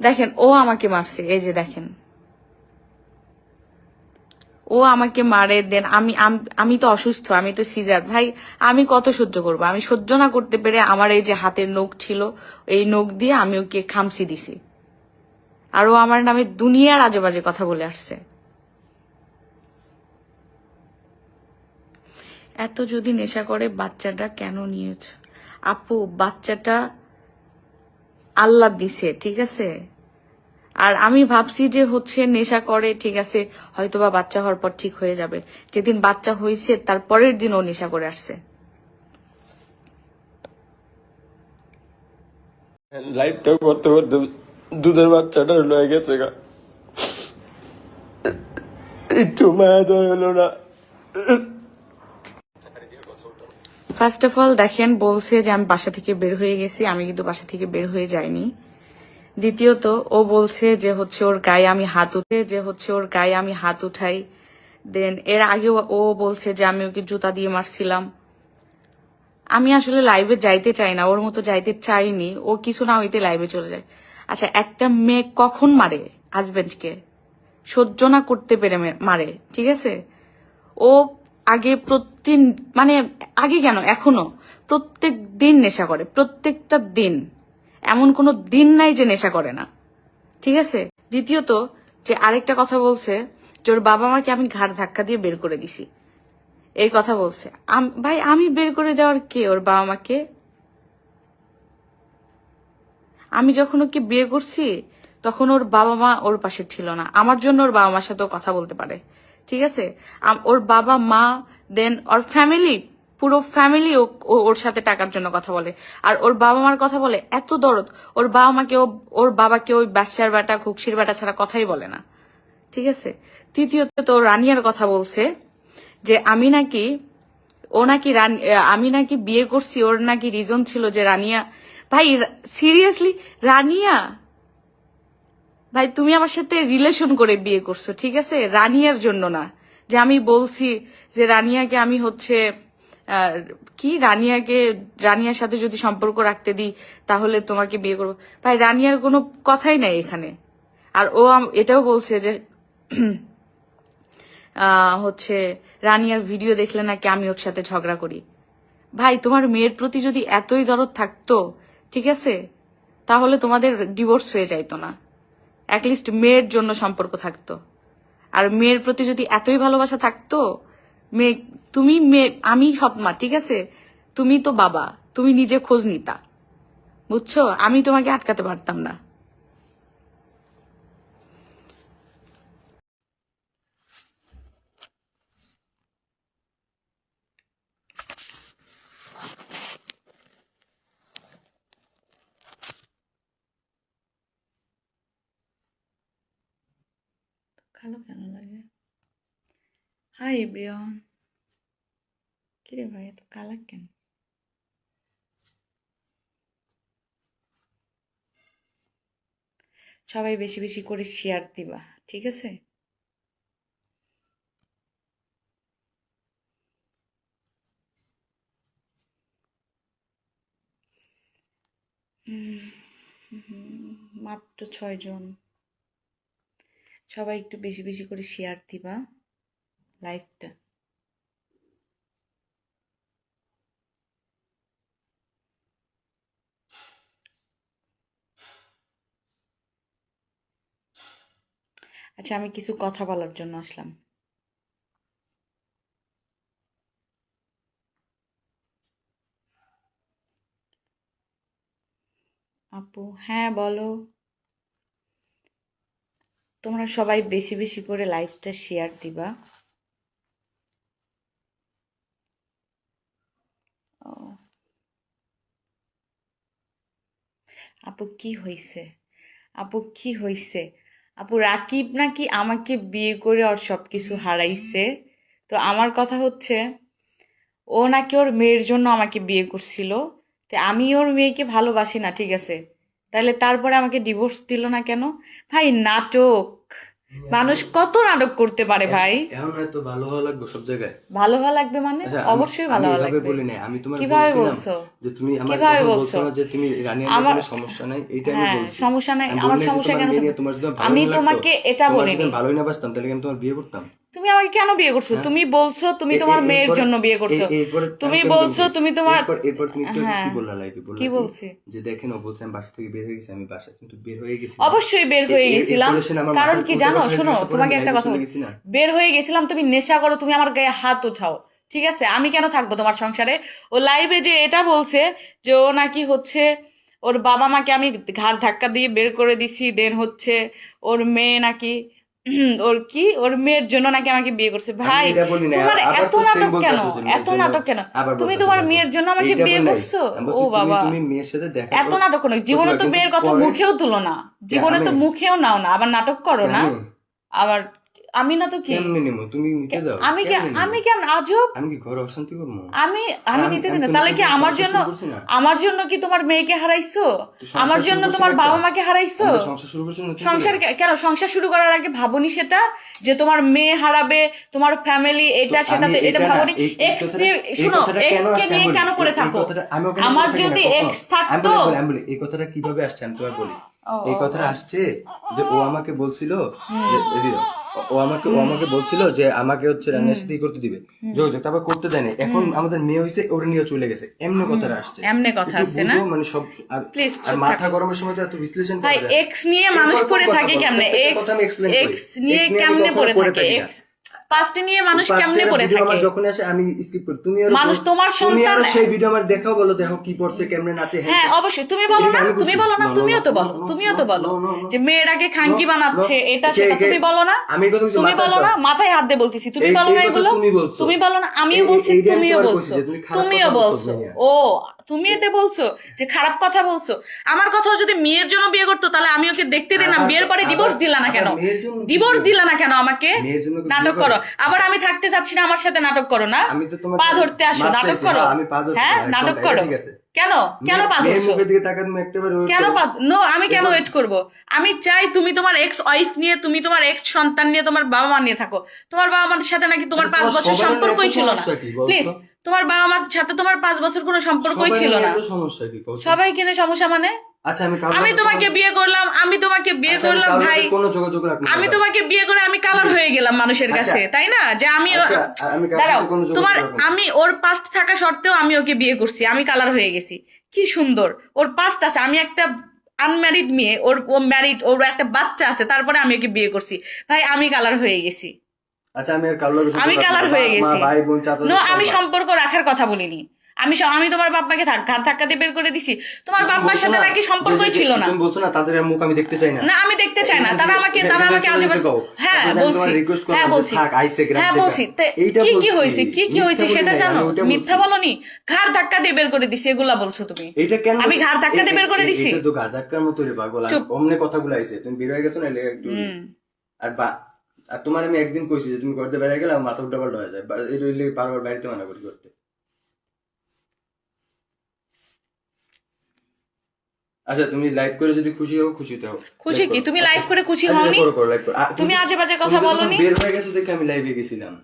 দেখেন, ও আমাকে মারছে, এই যে দেখেন। ও আমাকে মারে, দেন আমি আমি তো অসুস্থ, আমি তো সিজার। ভাই, আমি কত সহ্য করব? আমি সহ্য না করতে পেরে আমার এই যে হাতের নখ ছিল, এই নখ দিয়ে আমি ওকে খামসি দিছি। আর ও আমার নামে দুনিয়ার আজে বাজে কথা বলে আসছে। এত যদি নেশা করে, বাচ্চাটা কেন নিয়েছ? আপু, বাচ্চাটা আল্লাহ দিছে, ঠিক আছে? আর আমি ভাবছি যে হচ্ছে নেশা করে, ঠিক আছে, হয়তোবা বাচ্চা হওয়ার পর ঠিক হয়ে যাবে। যেদিন বাচ্চা হয়েছে তার পরের দিন ও নেশা করে আসছে। লাইফটা করতে করতে দুধের বাচ্চাটা লয়ে গেছে গা। একটু মায়া হলো না। ফার্স্ট অফ অল দেখেন, বলছে যে আমি বাসা থেকে বের হয়ে গেছি, আমি কিন্তু বাসা থেকে বের হয়ে যাইনি। দ্বিতীয়ত, ও বলছে যে হচ্ছে ওর গায়ে আমি হাত উঠে, যে হচ্ছে ওর গায়ে আমি হাত উঠাই। দেন এর আগে ও বলছে যে আমি ওকে জুতা দিয়ে মারছিলাম। আমি আসলে লাইভে যাইতে চাই না, ওর মতো যাইতে চাইনি। ও কিছু না হইতে লাইভে চলে যায়। আচ্ছা একটা মেয়ে কখন মারে হাজবেন্ডকে সহ্য না করতে পেরে মারে, ঠিক আছে? ও আগে প্রতিদিন মানে আগে কেন? এখনও? প্রত্যেক দিন নেশা করে, প্রত্যেকটা দিন। এমন কোনো দিন নাই যে নেশা করে না। ঠিক আছে? দ্বিতীয়ত, যে আরেকটা কথা বলছে, যে ওর বাবা মাকে আমি ঘাড় ধাক্কা দিয়ে বের করে দিছি। এই কথা বলছে। ভাই, আমি বের করে দেওয়ার কে ওর বাবা মাকে? আমি যখন ওকে বিয়ে করছি, তখন ওর বাবা মা ওর পাশে ছিল না। আমার জন্য ওর বাবা মার সাথেও কথা বলতে পারে। ঠিক আছে? ওর বাবা, মা দেন ওর ফ্যামিলি পুরো ফ্যামিলি ওর সাথে টাকার জন্য কথা বলে। আর ওর বাবা মার কথা বলে এত দরদ। ওর বাবা মাকে ওর বাবাকে ওই বাচ্চার বেটা খুকসির বেটা ছাড়া কথাই বলে না। ঠিক আছে? তৃতীয়ত তো রানিয়ার কথা বলছে যে, আমি নাকি, ও নাকি আমি নাকি বিয়ে করছি, ওর নাকি রিজন ছিল যে রানিয়া, ভাই সিরিয়াসলি রানিয়া? ভাই, তুমি আমার সাথে রিলেশন করে বিয়ে করছ, ঠিক আছে? রানিয়ার জন্য না। যে আমি বলছি যে রানিয়াকে আমি হচ্ছে কি? রানিয়াকে, রানিয়ার সাথে যদি সম্পর্ক রাখতে দিই, তাহলে তোমাকে বিয়ে করব। ভাই, রানিয়ার কোনো কথাই নাই এখানে। আর ও এটাও বলছে যে হচ্ছে রানিয়ার ভিডিও দেখলে নাকি আমি ওর সাথে ঝগড়া করি। ভাই, তোমার মেয়ের প্রতি যদি এতই দরদ থাকতো, ঠিক আছে? তাহলে তোমাদের ডিভোর্স হয়ে যাইতো না। অ্যাটলিস্ট মেয়ের জন্য সম্পর্ক থাকতো। আর মেয়ের প্রতি যদি এতই ভালোবাসা থাকতো, মেয়ে, তুমি মেয়ে, আমি সৎমা ঠিক আছে? তুমি তো বাবা, তুমি নিজে খোঁজ নিতা। বুঝছ? আমি তোমাকে আটকাতে পারতাম না। কালো কেন লাগে? হাই এভরিওয়ান কিরে ভাই, এত কালা কেন? সবাই বেশি বেশি করে শেয়ার দিবা, ঠিক আছে? মাত্র ছয় জন সবাই একটু বেশি বেশি করে শেয়ার দিবা লাইভটা আচ্ছা আমি কিছু কথা বলার জন্য আসলাম। আপু হ্যাঁ বলো। তোমরা সবাই বেশি বেশি করে লাইভটা শেয়ার দিবা। আপু, কি হইছে? আপু, কি হইছে? আপু, রাকিব নাকি আমাকে বিয়ে করে ওর সবকিছু হারাইছে? তো আমার কথা হচ্ছে, ও নাকি ওর মেয়ের জন্য আমাকে বিয়ে করছিল। তো আমি ওর মেয়েকে ভালোবাসি না, ঠিক আছে? তাহলে তারপরে আমাকে ডিভোর্স দিল না কেন? ভাই নাটক। মানুষ কত নাটক করতে পারে ভাই? এখন হয়তো ভালো হওয়া লাগবে সব জায়গায়। ভালো হওয়া লাগবে মানে? আচ্ছা, অবশ্যই ভালো হওয়া লাগবে। বলি নাই। আমি তোমার কীভাবে বলছো? যে তুমি আমার কীভাবে বলছো? যে তুমি রানিয়ার আমার- সমস্যা নাই এটা আমি হ্যাঁ, বলছি। সমস্যা নাই। আমার সমস্যা কেন তোমার আমি তোমাকে এটা বলিনি। ভালোই না বাসতাম তাহলে আমি তোমার বিয়ে করতাম? তুমি আমাকে কেন বিয়ে করছ? তুমি বলছো তুমি হ্যাঁ। তোমার মেয়ের জন্য বিয়ে করছ। তুমি বলছো তুমি তোমার এরপর তুমি হ্যাঁ। কি বললা লাইকে বললা কি বলছি? যে দেখেন ও বলছে আমি বাসা থেকে বের হয়ে গেছি আমি বাসা কিন্তু বের হয়ে গেছি অবশ্যই বের হয়ে গেছিলাম। কারণ কি জানো? শোনো তোমাকে একটা কথা বলি। বের হয়ে গেছিলাম তুমি নেশা করো তুমি আমার গায়ে হাত উঠাও ঠিক আছে? আমি কেন থাকব তোমার সংসারে? ও লাইভে যে এটা বলছে যে ও নাকি হচ্ছে ওর বাবা মাকে আমি ঘাড় ধাক্কা দিয়ে বের করে দিছি দেন হচ্ছে ওর মেয়ে নাকি ওর কি? ওর মেয়ের জন্য নাকি আমাকে বিয়ে করছে। ভাই তোমার এত নাটক কেন? এত নাটক কেন? তুমি তোমার মেয়ের জন্য আমাকে বিয়ে করছ? ও বাবা। এত নাটক কেন জীবনে তো মেয়ের কথা মুখেও তুলো না। জীবনে তো মুখেও নাও না আবার নাটক করো না। আবার আমি না তো কি? কেমনে তুমি নিতে দাও। আমি কি আমি কেমন? আজব। আমি কি ঘরে অশান্তি করব? আমি আমি নিতে আমি দিই না তোমাকে তাহলে কি আমার জন্য? আমার জন্য কি তোমার মেয়েকে হারাইছো? আমার জন্য তোমার বাবা মাকে হারাইছো? সংসার শুরু করছি সংসার কেন? সংসার শুরু করার আগে ভাবনি সেটা? যে তোমার মেয়ে হারাবে তোমার ফ্যামিলি এটা সেটা এটা ভাবনি? এক্স শুনো কেন এক্স কে নিয়ে কেন পড়ে থাকো? আমার যদি এক্স থাকতো আমি বলি, এই কথাটা কীভাবে আসছে আমি তোমার বলি। এই কথাটা আসছে যে ও আমাকে বলছিল ও- আমাকে ও আমাকে বলছিল যে আমাকে হচ্ছে রান্নার সাথে করতে দিবে। যোগাযোগ তারপর করতে দেয়নি। এখন আমাদের মেয়ে হয়েছে ওরে নিয়ে চলে গেছে। এমনি কথাটা আসছে। এমনে কথা আসছে না? মানে সব আর- মাথা গরমের সময় তো এত বিশ্লেষণ করা যায়। এক্স নিয়ে মানুষ পড়ে থাকে কেমনে? এক্স। এক্স নিয়ে কেমনে পড়ে থাকে? এক্স পাস্টে নিয়ে মানুষ কেমনে পড়ে থাকে আমার যখন আসে আমি স্কিপ করি। তুমি আরও মানুষ তোমার সন্তান- সেই ভিডিও আমার দেখাও বলো দেখো কি পড়ছে কেমনে নাচে হ্যাঁ। হ্যাঁ অবশ্যই। তুমি বলো না তুমি বলো না তুমিও তো বলো তুমিও তো বলো. যে মেয়েরাকে খাঙ্কি বানাচ্ছে এটা সেটা তুমি বলো না? আমি কথা তুমি বলো না মাথায় হাত দিয়ে বলতেছি তুমি বলো না এগুলো? তুমি বলো না আমিও বলছি তুমিও বলছো। তুমিও বলছো। ও তুমি এটা বলছো যে খারাপ কথা বলছো। আমার কথা যদি মেয়ের জন্য বিয়ে করতো তাহলে আমি ওকে দেখতে আবার- বিয়ের পরে ডিভোর্স দিলা না কেন? ডিভোর্স? দিলা না কেন আমাকে? নাটক করো। আবার আমি থাকতে চাচ্ছি না আমার সাথে নাটক করো না? পা ধরতে আসো নাটক করো। হ্যাঁ, পা হ্যাঁ নাটক করো। কেন? কেন পা ধরছো? কেন করো। নো আমি কেন ওয়েট করব? আমি চাই তুমি তোমার এক্স ওয়াইফ নিয়ে তুমি তোমার এক্স সন্তান নিয়ে তোমার বাবা মা নিয়ে থাকো। তোমার বাবা মার সাথে নাকি তোমার পাঁচ বছর সম্পর্কই ছিল না? প্লিজ তোমার বাবা মার সাথে তোমার পাঁচ বছর কোনো সম্পর্কই ছিল না। সমস্যা কি সবাই কিনে সমস্যা মানে? আচ্ছা আমি আমি তোমাকে বিয়ে করলাম আমি তোমাকে বিয়ে আচ্ছা, করলাম ভাই। কোনো যোগাযোগ রাখব না, আমি তোমাকে বিয়ে করে আমি কালার হয়ে গেলাম মানুষের আচ্ছা। কাছে তাই না? যে আমি আচ্ছা, দাঁড়াও তোমার আমি ওর পাস্ট থাকা সত্ত্বেও আমি ওকে বিয়ে করছি আমি কালার হয়ে গেছি। কি সুন্দর ওর পাস্ট আছে আমি একটা আনম্যারিড মেয়ে ওর ও ম্যারিড ওর একটা বাচ্চা আছে তারপরে আমি ওকে বিয়ে করছি। ভাই আমি কালার হয়ে গেছি। আচ্ছা আমি আর সাথে আমি কালার হয়ে গেছি। ভাই বোন চাচা নো আমি সম্পর্ক রাখার কথা বলিনি। আমি আমি তোমার বাপ্পাকে থাক ঘাট ধাক্কা দিয়ে বের করে দিছি। তোমার তুমি সাথে নাকি সম্পর্কই ছিল না। তুমি বলছো না তাদের মুখ আমি দেখতে চাই না। না আমি দেখতে চাই না। তারা আমাকে তারা আমাকে আজে হ্যাঁ বলছি। হ্যাঁ বলছি। হ্যাঁ বলছি। কি কি। হয়েছে? কি কি হয়েছে সেটা জানো? মিথ্যা। বলনি। ঘাড় ধাক্কা দিয়ে বের করে দিছি এগুলা বলছো তুমি। এটা কেন আমি ঘাড় ধাক্কা দিয়ে বের করে দিছি। এটা তো ঘাড় ধাক্কার মতো রে পাগল। অমনে কথাগুলো আইছে। তুমি বের হয়ে গেছো না একটু আর বা আর তোমার আমি একদিন কইছি যে তুমি করতে বেড়ে গেলে আমার মাথা উল্টা পাল্টা হয়ে যায়। রইলে বারবার বাড়িতে মানা করি করতে আচ্ছা তুমি লাইভ করে যদি খুশি হও খুশি হও। খুশি কি? তুমি লাইভ করে খুশি হও হওনি? করো, করো, live করো। তুমি আজে বাজে কথা বলোনি? বের হয়ে গেছো দেখে আমি লাইভে গেছিলাম।